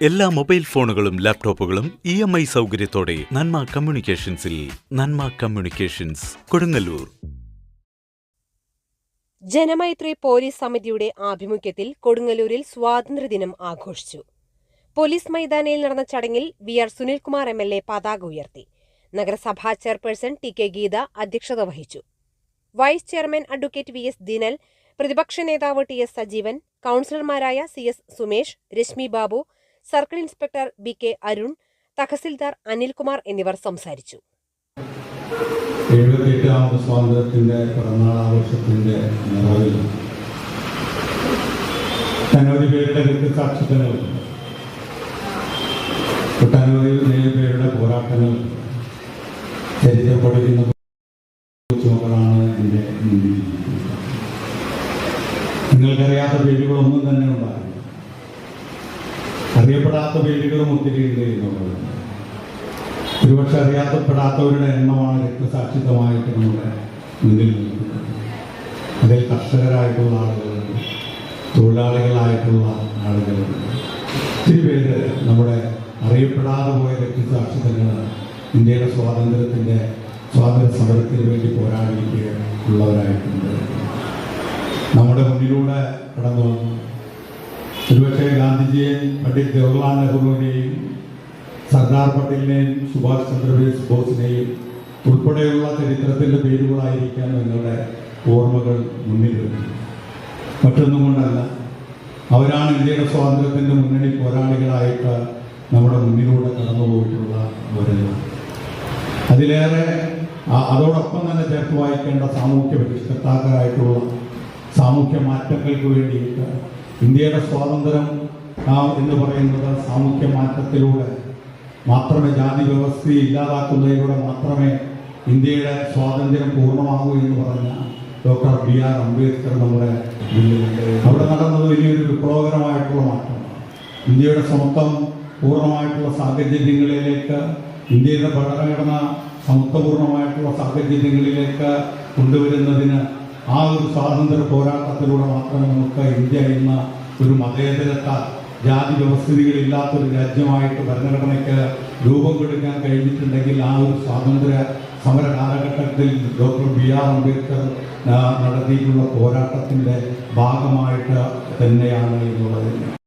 എല്ലാ മൊബൈൽ ഫോണുകളും ലാപ്ടോപ്പുകളും ഇ എം ഐ സൗകര്യത്തോടെ നന്മ കമ്മ്യൂണിക്കേഷൻസിൽ നന്മ കമ്മ്യൂണിക്കേഷൻസ് കൊടുങ്ങല്ലൂർ. ജനമൈത്രി പോലീസ് സമിതിയുടെ ആഭിമുഖ്യത്തിൽ കൊടുങ്ങല്ലൂരിൽ സ്വാതന്ത്ര്യദിനം ആഘോഷിച്ചു. പോലീസ് മൈതാനിയിൽ നടന്ന ചടങ്ങിൽ V R Sunilkumar M L A പതാക ഉയർത്തി. നഗരസഭാ ചെയർപേഴ്സൺ ടി കെ ഗീത അധ്യക്ഷത വഹിച്ചു. Vice chairman advocate V S Dinal പ്രതിപക്ഷ നേതാവ് T S Sajeevan കൌൺസിലർമാരായ C S Sumesh Reshmi Babu circle inspector B K Arun tahsildar Anilkumar എന്നിവർ സംസാരിച്ചു. നിങ്ങൾക്കറിയാത്ത പേരുകളൊന്നും തന്നെ ഉണ്ടാകില്ല അറിയപ്പെടാത്ത പേരുകളും ഒത്തിരി ഉണ്ട് എന്നുള്ളത് ഒരുപക്ഷെ അറിയാത്തപ്പെടാത്തവരുടെ എണ്ണമാണ് രക്തസാക്ഷിത്വമായിട്ട് നമ്മുടെ മുന്നിൽ നിൽക്കുന്നത്. അതിൽ കർഷകരായിട്ടുള്ള ആളുകളുണ്ട് തൊഴിലാളികളായിട്ടുള്ള ആളുകളുണ്ട്. ഒത്തിരി പേര് നമ്മുടെ അറിയപ്പെടാതെ പോയ രക്തസാക്ഷിതങ്ങളാണ് ഇന്ത്യയുടെ സ്വാതന്ത്ര്യത്തിന്റെ സ്വാതന്ത്ര്യ സമരത്തിന് വേണ്ടി പോരാടിയിട്ട് ഉള്ളവരായിട്ടുണ്ട് നമ്മുടെ മുന്നിലൂടെ കടന്നു ഒരുപക്ഷെ ഗാന്ധിജിയെയും പണ്ഡിറ്റ് ജവഹർലാൽ നെഹ്റുവിനെയും സർദാർ പട്ടേലിനെയും സുഭാഷ് ചന്ദ്രബോസ് ബോസിനെയും ഉൾപ്പെടെയുള്ള ചരിത്രത്തിന്റെ പേരുകളായിരിക്കാൻ നിങ്ങളുടെ ഓർമ്മകൾ മുന്നിൽ വരുന്നത്. മറ്റൊന്നും കൊണ്ടല്ല അവരാണ് ഇന്ത്യയുടെ സ്വാതന്ത്ര്യത്തിന്റെ മുന്നണി പോരാളികളായിട്ട് നമ്മുടെ മുന്നിലൂടെ കടന്നു പോയിട്ടുള്ള അവരെല്ലാം അതിലേറെ അതോടൊപ്പം തന്നെ ചേർത്ത് വായിക്കേണ്ട സാമൂഹ്യ പരിഷ്കർത്താക്കളായിട്ടുള്ള സാമൂഹ്യ മാറ്റങ്ങൾക്ക് വേണ്ടിയിട്ട് ഇന്ത്യയുടെ സ്വാതന്ത്ര്യം എന്ന് പറയുന്നത് സാമൂഹ്യ മാറ്റത്തിലൂടെ മാത്രമേ ജാതി വ്യവസ്ഥയെ ഇല്ലാതാക്കുന്നതിലൂടെ മാത്രമേ ഇന്ത്യയുടെ സ്വാതന്ത്ര്യം പൂർണമാകൂ എന്ന് പറഞ്ഞ ഡോക്ടർ ബി ആർ അംബേദ്കർ നമ്മുടെ അവിടെ നടന്നത് വലിയൊരു വിപ്ലവകരമായിട്ടുള്ള മാറ്റമാണ്. ഇന്ത്യയുടെ സമത്വം പൂർണമായിട്ടുള്ള സാഹചര്യങ്ങളിലേക്ക് ഇന്ത്യയുടെ ഭരണഘടന സമത്വപൂർണമായിട്ടുള്ള സാഹചര്യങ്ങളിലേക്ക് കൊണ്ടുവരുന്നതിന് ആ ഒരു സ്വാതന്ത്ര്യ പോരാട്ടത്തിലൂടെ മാത്രമേ നമുക്ക് ഇന്ത്യ എന്ന ഒരു മതേതരത്ത ജാതി വ്യവസ്ഥിതികളില്ലാത്തൊരു രാജ്യമായിട്ട് ഭരണഘടനയ്ക്ക് രൂപം കൊടുക്കാൻ കഴിഞ്ഞിട്ടുണ്ടെങ്കിൽ ആ ഒരു സ്വാതന്ത്ര്യ സമര കാലഘട്ടത്തിൽ ഡോക്ടർ ബി ആർ അംബേദ്കർ നടത്തിയിട്ടുള്ള പോരാട്ടത്തിന്റെ ഭാഗമായിട്ട് തന്നെയാണ് എന്നുള്ളത്.